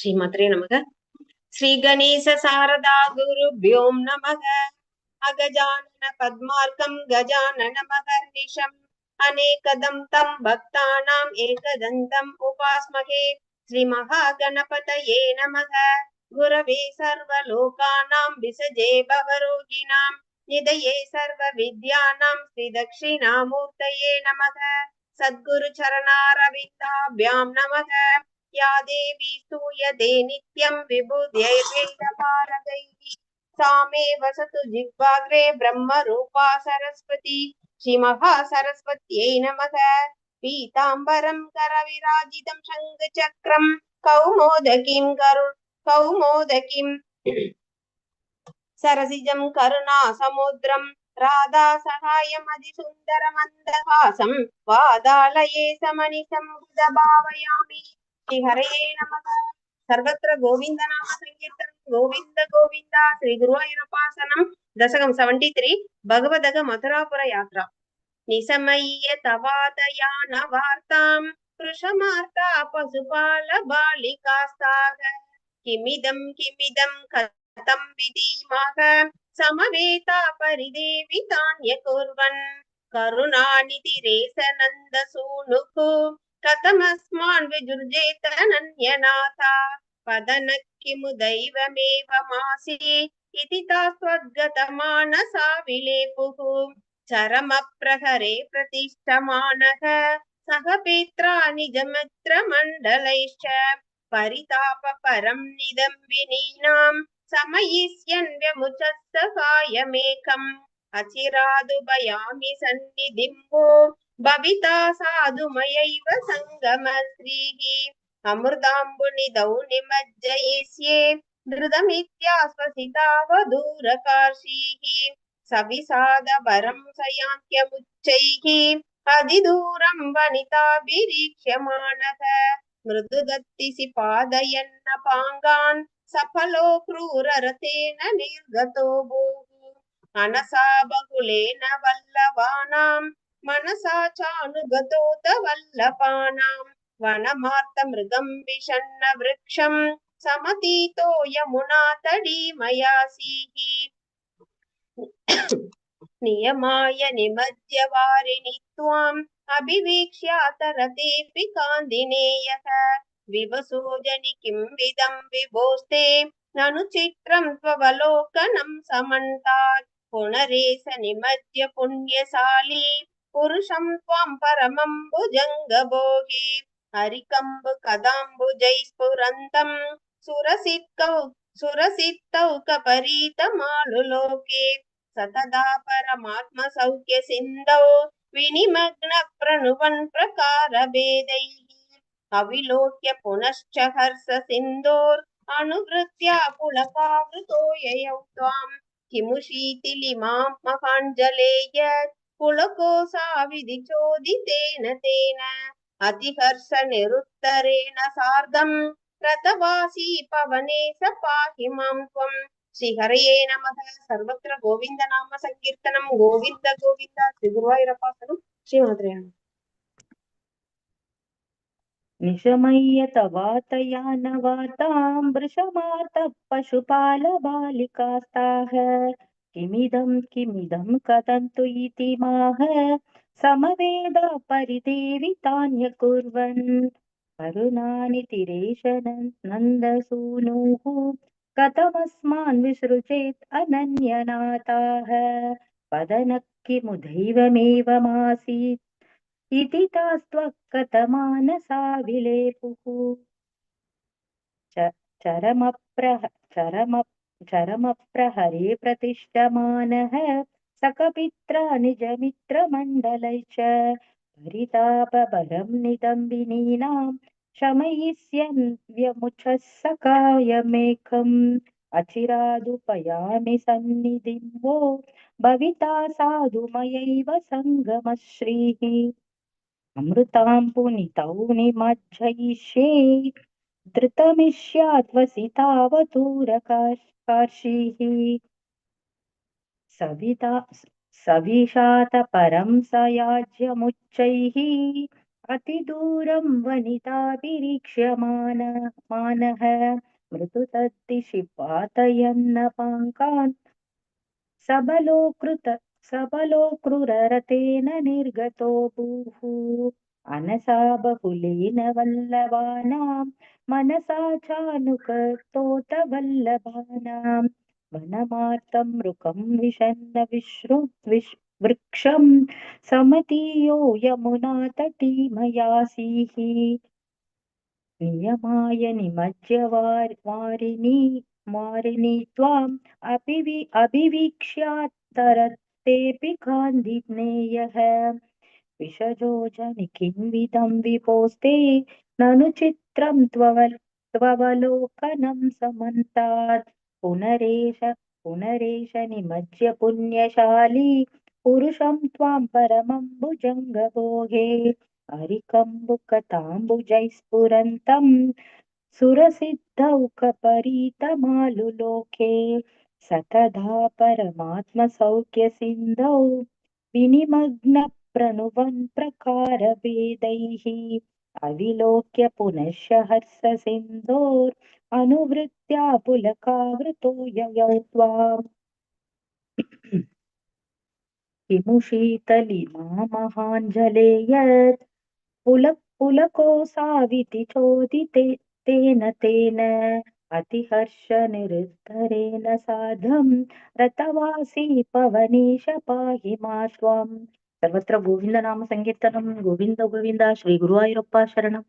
श्रीमात्रे नमः श्री गणेश शारदा गुरुभ्योम नमः अगजानन पद्मार्कम गजानन महर्निशम अनेकदम तम भक्तानाम एकदंतम उपासमहे श्री महागणपतये नमः गुरवे सर्वलोकानां विसजे भवरोगिणां निदये सर्वविद्यानां श्रीदक्षिणामूर्तये नमः सद्गुरुचरणारविन्दाभ्यां नमः या देवी स्तूयते नित्यं विबुध्यैर्वेदपारगैः सा मे वसतु जिह्वाग्रे ब्रह्मरूपा सरस्वती श्रीमहासरस्वत्यै नमः पीताम्बरं करविराजितं शङ्खचक्रं कौमोदकीं करु कौमोदकीं सरसिजं करुणासमुद्रं राधा सहायमधिसुन्दरमन्दहासं वादालये समनिशं भावयामि శ్రీ హరయే నమ. సర్వత్ర గోవింద నామ సంకీర్తనం. గోవింద గోవింద శ్రీ గురువాయూరపాసనం దశకం సెవెంటీ త్రీ. భగవదగ మథురాపుర యాత్ర. నిసమయ్య తవాతయాన వార్తాం వృషమార్త పశుపాల బాలికాస్తాగ కిమిదం కిమిదం కథం విధీమః సమవేత పరిదేవి తాన్య కుర్వన్ కరుణానిధిరేసనంద సూనుకు. కథమస్మాన్ విజృజేతనన్యనాథ పదనక్కిము దైవమేవ మాసి ఇతి తాస్త్వద్గతమానసా విలేపుః చరమ ప్రహరే ప్రతిష్టమానః సహ పిత్రా నిజమిత్ర మండలైశ్చ పరితాప పరం నిదంబినీనాం సమయిష్యన్ వ్యముచ సహాయమేకం అచిరాదు భయామి సన్నిధింబో భవితా సాధుమయైవ సంగమశ్రీः అమృతాంబునిదౌ నిమజ్జయిష్యే ధృతమిత్యాశ్వసితావధూరకార్షీः సవిసాదవరం సయాంత్యముచ్చైः అధిదూరం వనితాభిరీక్ష్యమాణः మృదుగత్తిసి పాదయన్న పాంగాన్ సఫలో క్రూరరథేన నిర్గతో భూः అనసా బహుళేన వల్లవానాం మనసా చానుగతోత వల్లపానాం. వనమార్త మృగం విషన్న వృక్షం. సమతీతో యమునా తడీమయాసీః నియమాయ నిమజ్య వారిణి త్వాం అభివీక్ష్యాతరతేऽपि కాందినేయః వివసోజని కిం విదం విభోస్తే. నను చిత్రం త్వవలోకనం సమంతాత్ పునరేస నిమజ్య పుణ్యశాలి. పురుషం త్వం పరమంబుజంగభోగి హరికంబు కదాంబుజై స్ఫురంతం సురసిత్కౌ సురసిత్తౌకపరీతమాలు సతదా పరమాత్మ సౌఖ్య సింధౌ వినిమగ్న ప్రణువన్ ప్రకార భేదై అవిలోక్య పునశ్చ హర్ష సింధోర్ అనువృత్య పులకావృతో యయౌ త్వాం కిము శీతిలిమాం మహాంజలేయ कुलकोसाविधि चोदितेन तेन अतिहर्षनिरुत्तरेण सार्धम् रतवासी पवने स पाहि मां त्वम् श्रीहरये नमः सर्वत्र गोविन्द नाम सङ्कीर्तनं गोविन्द गोविन्द श्रीगुरुवायूरपासनं श्रीमात्रया निशमय्य तवातया न वातां वृषमातः पशुपालबालिकास्ताः किमिदं किमिदं कथन्तु इति माह। समवेदा परिदेवितान्यकुर्वन्। करुणानि तिरेश नन्दसूनुः। कथमस्मान् विसृजेत् अनन्यनाथाः। इति विलेपुः चरमप्रह चरम चरमप्रहरे प्रतिष्ठमानः सकपित्रा निजमित्रमण्डलै च परितापबलं निदम्बिनीनां शमयिष्यन् व्यमुचः सकायमेकम् अचिरादुपयामि सन्निधिं वो भविता साधुमयैव सङ्गमश्रीः। अमृतां पुनितौ निमज्जयिष्ये హర్షిః సవితా సవిషాతపరం సయాజ్యముచ్చైः అతిదూరం వనితాభిరీక్ష్యమాన మానః మృతుతద్దిశి పాతయన్న పాంకాన్ సబలోకృత సబలోకృరరతేన నిర్గతో భూః అనసా బహులీన వల్లవానాం मनसा चानुकतोतवल्लभानां वनमार्तं मृकं विशन्न विश्रु विश् वृक्षं समतीयो यमुना तटीमयासीः। नियमाय निमज्य वार, वारिणी वारिणी त्वाम् अभिवि अभिवीक्ष्यात्तरतेऽपि कान्धिज्ञेयः विषजो जनिकिन्विदं నను చిత్రం త్వవలోకనం సమంతాత్ పునరేష పునరేష నిమజ్య పుణ్యశాలి. పురుషం త్వాం పరమంబుజంగభోగే అరికంబుక తాంబుజైస్ఫురంతం సురసిద్ధౌకపరీతమాలు లోకే. సతదా పరమాత్మ సౌఖ్య సింధౌ. వినిమగ్న ప్రణువన్ ప్రకార భేదై अविलोक्य पुनश्च हर्षसिन्धोर् अनुवृत्त्या पुलकावृतो ययौ त्वाम् किमु शीतलिमा महाञ्जले यत् पुल पुलकोऽसाविति चोदिते तेन तेन अतिहर्षनिरुद्धरेण साधं रतवासी पवनीश पाहि मा त्वम् ಸರ್ವತ್ರ ಗೋವಿಂದ ನಾಮ ಸಂಕೀರ್ತನಂ ಗೋವಿಂದ ಗೋವಿಂದ ಶ್ರೀ ಗುರುವಾಯೂರಪ್ಪ ಶರಣಂ